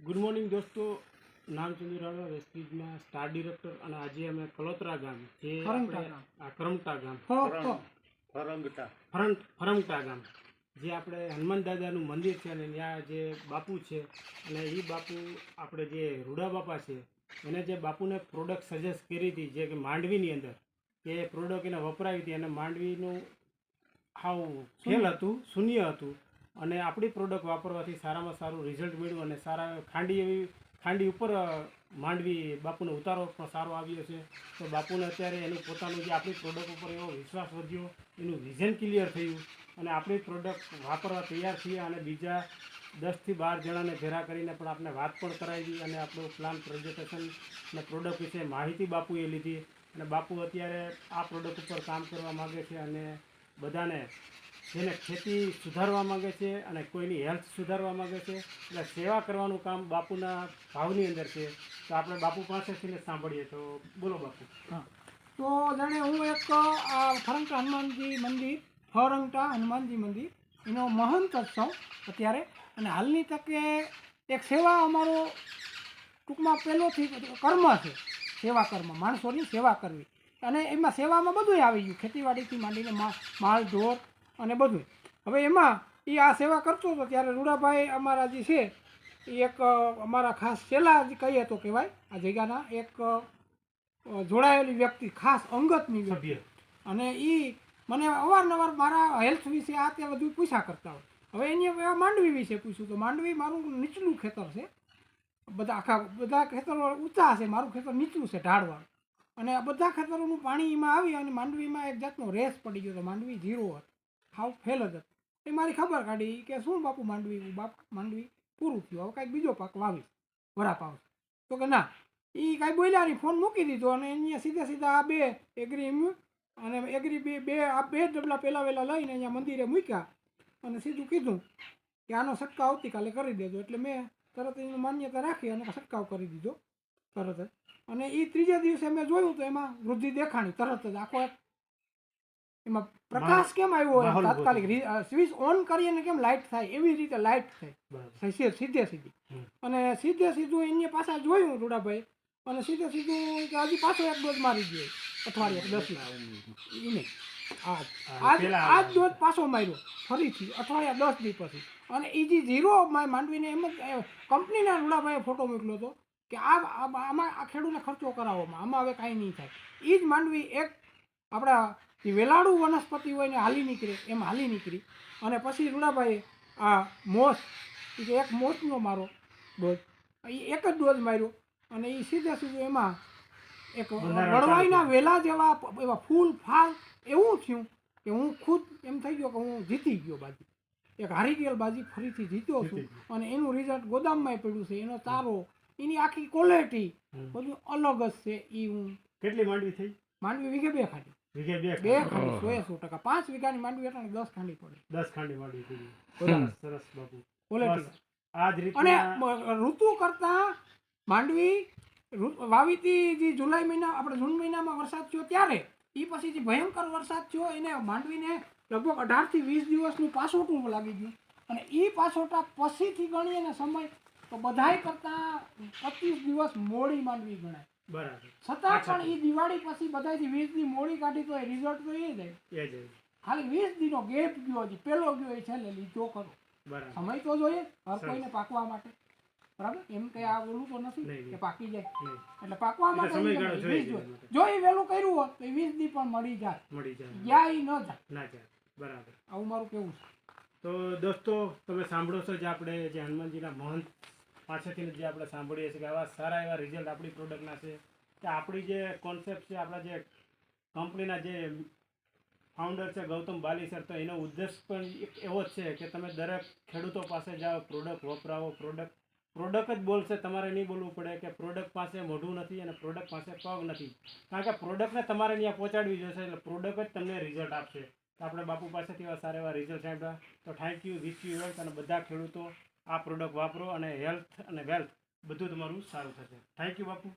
Good morning દોસ્તો. નામ ચંદુરાળા વેસ્ટીજમાં star director અને આજે અમે કલોતરા ગામ જે કરમટા ગામ. ફરંગટા ફરંગ ફરંગટા ગામ. જે આપણે હનુમાન દાદાનું મંદિર છે અને ત્યાં જે બાપુ છે અને એ બાપુ આપણે જે રૂડા બાપા છે એને જે બાપુને પ્રોડક્ટ સજેસ્ટ કરી હતી જે કે માંડવીની અંદર કે પ્રોડક્ટ એને વપરાવી હતી અને માંડવીનું હાવ ફેલ હતું શૂન્ય હતું. અને આપણી પ્રોડક્ટ વાપરવાથી સારામાં સારું રિઝલ્ટ મળ્યું અને સારા ખાંડી એવી, ખાંડી ઉપર માંડવી બાપુનો ઉતારો પણ સારો આવ્યો છે. તો બાપુને અત્યારે એનું પોતાનું જે આપણી પ્રોડક્ટ ઉપર એવો વિશ્વાસ વધ્યો, એનું વિઝન ક્લિયર થયું અને આપણી પ્રોડક્ટ વાપરવા તૈયાર થયા અને બીજા દસથી બાર જણાને ભેરા કરીને પણ આપણે વાત પણ કરાવી અને આપણો પ્લાન પ્રેઝન્ટેશન અને પ્રોડક્ટ વિશે માહિતી બાપુએ લીધી. અને બાપુ અત્યારે આ પ્રોડક્ટ ઉપર કામ કરવા માગે છે અને બધાને જેને ખેતી સુધારવા માગે છે અને કોઈની હેલ્થ સુધારવા માગે છે એટલે સેવા કરવાનું કામ બાપુના ભાવની અંદર છે. તો આપણે બાપુ પાસેથી સાંભળીએ તો બોલો બાપુ. હા. તો જાણે હું એક ફરંગટા હનુમાનજી મંદિર, ફરંગટા હનુમાનજી મંદિર, એનો મહંત જ અત્યારે. અને હાલની તકે એક સેવા અમારો ટૂંકમાં પહેલોથી કર્મ છે, સેવા કર્મ, માણસોની સેવા કરવી. અને એમાં સેવામાં બધું આવી ગયું. ખેતીવાડીથી માંડીને માલ ઢોર અને બધું. હવે એમાં એ આ સેવા કરતો હતો ત્યારે રૂડાભાઈ અમારા જે છે એ એક અમારા ખાસ છેલ્લા જે કહીએ તો કહેવાય આ જગ્યાના એક જોડાયેલી વ્યક્તિ ખાસ અંગતની વ્યક્તિ. અને એ મને અવારનવાર મારા હેલ્થ વિશે આ તે બધું પૂછ્યા કરતા હોય. હવે એની હવે માંડવી વિશે પૂછ્યું તો માંડવી મારું નીચલું ખેતર છે. બધા આખા બધા ખેતરો ઊંચા છે મારું ખેતર નીચલું છે ઢાળવાળું. અને આ બધા ખેતરોનું પાણી એમાં આવી અને માંડવીમાં એક જાતનો રેસ પડી ગયો તો માંડવી ઝીરો હતો. હાવ ફેલ જ હતો. એ મારી ખબર કાઢી કે શું બાપુ માંડવી બાપ માંડવી પૂરું થયું. હવે કાંઈક બીજો પાક વાવીશ વડાપાવ તો કે ના એ કાંઈ બોલ્યા નહીં, ફોન મૂકી દીધો અને અહીંયા સીધા સીધા આ બે એગ્રી અને એગ્રી બે બે, આ બે ડબલા પહેલાં વહેલા લઈને અહીંયા મંદિરે મૂક્યા અને સીધું કીધું કે આનો છંટકાવ આવતીકાલે કરી દેજો. એટલે મેં તરત એની માન્યતા રાખી અને છંટકાવ કરી દીધો તરત જ. અને એ ત્રીજા દિવસે મેં જોયું તો એમાં વૃદ્ધિ દેખાણી તરત જ આખો એમાં પ્રકાશ કેમ આવ્યો તાત્કાલિક સ્વિચ ઓન કરીએ ને કેમ લાઇટ થાય? એવી રીતે લાઇટ થાય. સીધે સીધે અને સીધે સીધું એને પાછા જોયું રૂડાભાઈ અને સીધે સીધું કે હજી પાછો એક ડોઝ મારી ગયો અઠવાડિયે દસ નહીં. આજ. આજ ડોઝ પાછો માર્યો ફરીથી અઠવાડિયા દસ દી પછી. અને એ જે ઝીરો માંડવીને એમ જ કંપનીના રૂડાભાઈએ ફોટો મોકલ્યો હતો કે આ આ- આમાં આ ખેડૂતને ખર્ચો કરાવવામાં આમાં. હવે કાંઈ નહીં થાય. એ જ માંડવી એક આપણા જે વેલાળું વનસ્પતિ હોય ને હાલી નીકળે એમ હાલી નીકળી. અને પછી રૂડાભાઈએ આ મોસ એ કે એક મોસનો મારો ડોઝ એ એક જ ડોઝ માર્યો. અને એ સીધે સીધું એમાં એક વળવાઈના વેલા જેવા એવા ફૂલ ફાલ એવું થયું કે હું ખુદ એમ થઈ ગયો કે હું જીતી ગયો બાજી. એક હારી ગયેલ બાજી ફરીથી જીત્યો છું. અને એનું રિઝલ્ટ ગોદામમાં પડ્યું છે એનો તારો એની આખી ક્વોલિટી બધું અલગ જ છે એ હું કેટલી માંડવી થઈ? માંડવી વીઘે બે ખાંડી વીઘે બે બે ખાંડી. ખાંડી સો એ સો ટકા. પાંચ વીઘાની માંડવી એટલે દસ ખાંડી પડે. દસ ખાંડી માંડવી થઈ સરસ બાપુ. ક્વોલિટી આ જ અને ઋતુ કરતાં માંડવી વાવીતી જે જુલાઈ મહિના આપણે જૂન મહિનામાં વરસાદ થયો ત્યારે એ પછી જે ભયંકર વરસાદ થયો એને માંડવીને લગભગ અઢારથી વીસ દિવસનું પાછોટું લાગી ગયું. અને એ પાછોટા પછીથી ગણીએ ને સમય તો બધાય કરતાં પચીસ દિવસ મોડી માંડવી ગણાય. બરાબર. છતાં પણ એ દિવાળી પછી બધાથી વીસ દી મોડી કાઢી તો રિઝલ્ટ તો એ એ જ ખાલી વીસ દીનો ગેપ ગયો હજી પેલો ગયો એ છેલ્લે લીધો ખરો. સમય તો જોઈએ હર કોઈને પાકવા માટે. બરાબર? એમ કે આ ઓલું તો નથી. કે પાકી જાય. એટલે પાકવા માટે વીસ જોઈએ જોઈએ. એના માટે. જો એ વહેલું કર્યું હોત તો વીસ દી પણ મળી જાય. મળી જાય. જાય ન જાય. ના જાય. બરાબર. આવું મારું કેવું છે? તો દોસ્તો તમે સાંભળો છો જે આપણે જે હનુમાનજીના મહંત પાસેથી જે આપણે સાંભળીએ છીએ કે આવા સારા એવા રિઝલ્ટ આપણી પ્રોડક્ટના છે. કે આપણી જે કોન્સેપ્ટ છે, આપણા જે કંપનીના જે ફાઉન્ડર છે, ગૌતમ બાલી સર તો એનો ઉદ્દેશ પણ એક એવો જ છે કે તમે દરેક ખેડૂતો પાસે જાઓ પ્રોડક્ટ વપરાવો પ્રોડક્ટ પ્રોડક્ટ જ બોલશે, તમારે નહીં બોલવું પડે કે પ્રોડક્ટ પાસે મોઢું નથી અને પ્રોડક્ટ પાસે પગ નથી. કારણ કે પ્રોડક્ટને તમારે ત્યાં પહોંચાડવી જોશે એટલે પ્રોડક્ટ જ તમને રિઝલ્ટ આપશે. તો આપણે બાપુ પાસેથી એવા સારા એવા રિઝલ્ટ સાંભળ્યા. તો થેન્ક યુ વિશ યુ અને બધા ખેડૂતો આ પ્રોડક્ટ વાપરો અને હેલ્થ અને વેલ્થ બધું તમારું સારું થશે. Thank you Bapu.